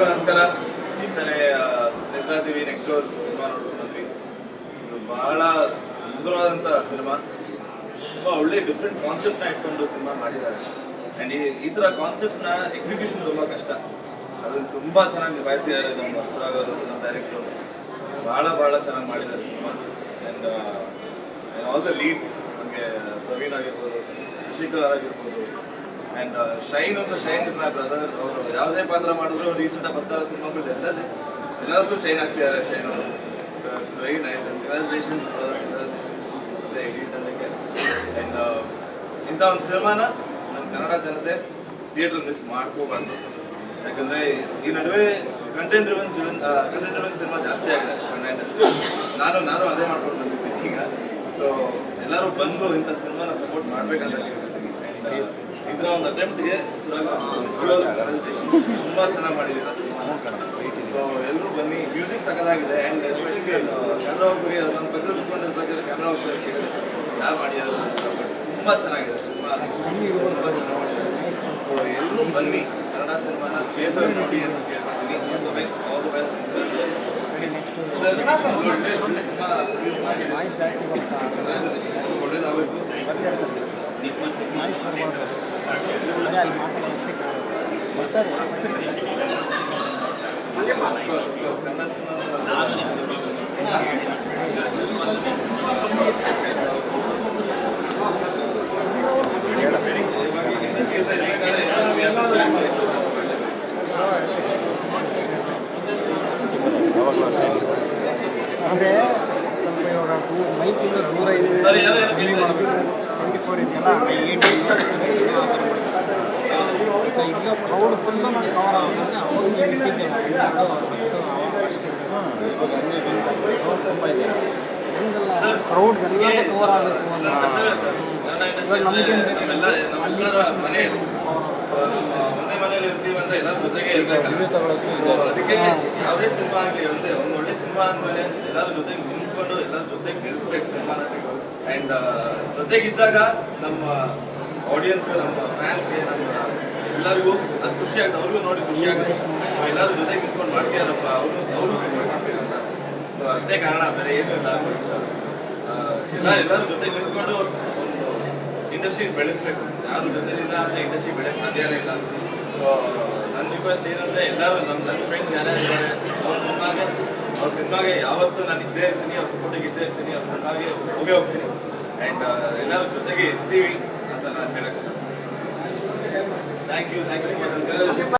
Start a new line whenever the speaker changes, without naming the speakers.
ಎಲ್ರಿಗೂ ನಮಸ್ಕಾರ. ಈತನೇ Netra TV next door cinema ನೋಡ್ಕೊಂಡು ಇದು ಬಹಳ ಸುಂದರವಾದಂಥ ಸಿನಿಮಾ. ತುಂಬ ಒಳ್ಳೆ ಡಿಫ್ರೆಂಟ್ ಕಾನ್ಸೆಪ್ಟ್ನ ಇಟ್ಕೊಂಡು ಸಿನಿಮಾ ಮಾಡಿದ್ದಾರೆ. ಆ್ಯಂಡ್ ಈ ಈ ಥರ ಕಾನ್ಸೆಪ್ಟ್ನ ಎಕ್ಸಿಕ್ಯೂಷನ್ ತುಂಬ ಕಷ್ಟ. ಅದನ್ನು ತುಂಬ ಚೆನ್ನಾಗಿ ನಿಭಾಯಿಸಿದ್ದಾರೆ ನಮ್ಮ ಬಸವರಾಜ್ ಅವರು, ನಮ್ಮ ಡೈರೆಕ್ಟರ್ ಭಾಳ ಭಾಳ ಚೆನ್ನಾಗಿ ಮಾಡಿದ್ದಾರೆ cinema. And all the leads ನಮಗೆ ಪ್ರವೀಣ್ ಆಗಿರ್ಬೋದು ಶೇಖರ್ ಆಗಿರ್ಬೋದು ಆ್ಯಂಡ್ ಶೈನ್ ಅಂತ ಶೈನ್ ಇಸ್ ಮೈ ಬ್ರದರ್ ಅವರು ಯಾವುದೇ ಪಾತ್ರ ಮಾಡಿದ್ರು ರೀಸೆಂಟಾಗಿ ಬರ್ತಾರೆ ಸಿನಿಮಾಗಳು ಎಲ್ಲರೂ ಎಲ್ಲರಿಗೂ ಶೈನ್ ಆಗ್ತಿದ್ದಾರೆ ಶೈನ್ ಅವರು. So very nice congratulations and ಇಂಥ ಒಂದು ಸಿನಿಮಾನ ನಮ್ಮ ಕನ್ನಡ ಜನತೆ ಥಿಯೇಟ್ರ್ ಮಿಸ್ ಮಾಡ್ಕೋಬಾರ್ದು. ಯಾಕಂದರೆ ಈ ನಡುವೆ content driven content driven cinema ಜಾಸ್ತಿ ಆಗಿದೆ ಕನ್ನಡ ಇಂಡಸ್ಟ್ರಿ ನಾನು ನಾನು ಅದೇ ಮಾಡ್ಕೊಂಡು ಬಂದಿದ್ದೀನಿ ಈಗ. ಸೊ ಎಲ್ಲರೂ ಬಂದು ಇಂಥ ಸಿನಿಮಾನ ಸಪೋರ್ಟ್ ಮಾಡ್ಬೇಕಂತ ಕೇಳ್ತೀನಿ uh, ಇದರ ಒಂದು ಅಟೆಂಪ್ಟ್ಗೆ ತುಂಬ ಚೆನ್ನಾಗಿ ಮಾಡಿದ್ದೀರಾ ಸೊ ಎಲ್ಲರೂ ಬನ್ನಿ. ಮ್ಯೂಸಿಕ್ ಸಕಲಾಗಿದೆ ಆ್ಯಂಡ್ ಎಸ್ಪೆಷಲಿ ಕ್ಯಾಮ್ರಾ ಹೋಗ್ಬಿಡಿ ಅದು ನನ್ನ ಪಕ್ಕದಲ್ಲಿ ಬಗ್ಗೆ ಕ್ಯಾಮ್ರಾ ಹೋಗ್ತಾರೆ ಕೇಳಿದ್ರೆ ಯಾರು ಮಾಡಿದ್ದಾರೆ ತುಂಬ ಚೆನ್ನಾಗಿದೆ ಸಿನಿಮಾ. ತುಂಬ ಚೆನ್ನಾಗಿ ಮಾಡಿದ್ದಾರೆ. ಸೊ ಎಲ್ಲರೂ ಬನ್ನಿ. ಕನ್ನಡ ಸಿನಿಮಾನ ಥಿಯೇಟರ್ ನೋಡಿ ಅಂತ ಕೇಳ್ಕೊತೀನಿ ಆಲ್ ದ ಬೆಸ್ಟ್ ಒಳ್ಳೇದಾಗಬೇಕು ಬೆಸ್ಟ್ ಸಿನಿಮಾ
ಅಂದರೆ ಸ್ವಲ್ಪ ಇವಾಗ ದೂ ಮೈಕಿಂದ ದೂರ ಇದೆ ಫೋರ್ ಇದೆಯಲ್ಲ ಮತ್ತು ಇಲ್ಲೂ ಕ್ರೌಡ್ ಫುಲ್ಲು ನಾನು ಕವರ್ ಆಗುತ್ತೆ ಕ್ರೌಡ್ ಎಲ್ಲ ಕವರ್ ಆಗಬೇಕು
ಇದು ಒಂದೇ ಎಲ್ಲರ ಜೊತೆಗೆ ಸೊ ಅದಕ್ಕೆ ಯಾವುದೇ ಸಿನಿಮಾ ಆಗಲಿ ಒಂದೇ ಒಂದು ಒಳ್ಳೆ ಸಿನಿಮಾ ಅಂದಮೇಲೆ ಎಲ್ಲರ ಜೊತೆಗೆ ನಿಂತ್ಕೊಂಡು ಎಲ್ಲರ ಜೊತೆಗೆ ಸಿನಿಮಾ ಸಿನಿಮಾನ. ಆ್ಯಂಡ್ ಜೊತೆಗಿದ್ದಾಗ ನಮ್ಮ ಆಡಿಯನ್ಸ್ಗೆ ನಮ್ಮ ಫ್ಯಾನ್ಸ್ಗೆ ನಮ್ಮ ಎಲ್ಲರಿಗೂ ಅದು ಖುಷಿ ಆಗುತ್ತೆ. ಅವ್ರಿಗೂ ನೋಡಿ ಖುಷಿ ಆಗುತ್ತೆ. ನಾವು ಎಲ್ಲರೂ ಜೊತೆಗೆ ನಿಂತ್ಕೊಂಡು ಮಾಡ್ತೀವಿ ಅವರು ಅವರು ಸಪೋರ್ಟ್ ಮಾಡ್ಬೇಕಂತ ಸೊ ಅಷ್ಟೇ ಕಾರಣ. ಬೇರೆ ಏನೂ ಇಲ್ಲ. ಆ, ಎಲ್ಲ ಎಲ್ಲರೂ ಜೊತೆ ನಿಂತ್ಕೊಂಡು ಒಂದು ಇಂಡಸ್ಟ್ರಿ ಬೆಳೆಸ್ಬೇಕು. ಯಾರು ಜೊತೆಲಿಲ್ಲ ಅಂದರೆ ಇಂಡಸ್ಟ್ರಿ ಬೆಳೆಯಕ್ಕೆ ಸಾಧ್ಯನೇ ಇಲ್ಲ ಸೊ ನನ್ನ ರಿಕ್ವೆಸ್ಟ್ ಏನಂದರೆ ಎಲ್ಲರೂ ನಮ್ಮ ನನ್ನ ಫ್ರೆಂಡ್ಸ್ ಯಾರ್ಯಾರು ಇದ್ದಾರೆ ಅವ್ರು ಸಿನಿಮಾಗೆ ಅವ್ರ ಸಿನಿಮಾಗೆ ಯಾವತ್ತೂ ನಾನು ಇದ್ದೇ ಇರ್ತೀನಿ, ಅವ್ರ ಸಪೋರ್ಟಿಗೆ ಇದ್ದೇ ಇರ್ತೀನಿ, ಅವ್ರ ಸಿನಿಮಾಗೆ ಹೋಗೇ ಹೋಗ್ತೀನಿ. ಆ್ಯಂಡ್ ಎಲ್ಲರ ಜೊತೆಗೆ ಇರ್ತೀವಿ ಅಂತ ನಾನು ಹೇಳಕ್ಕೆ thank you thank you so much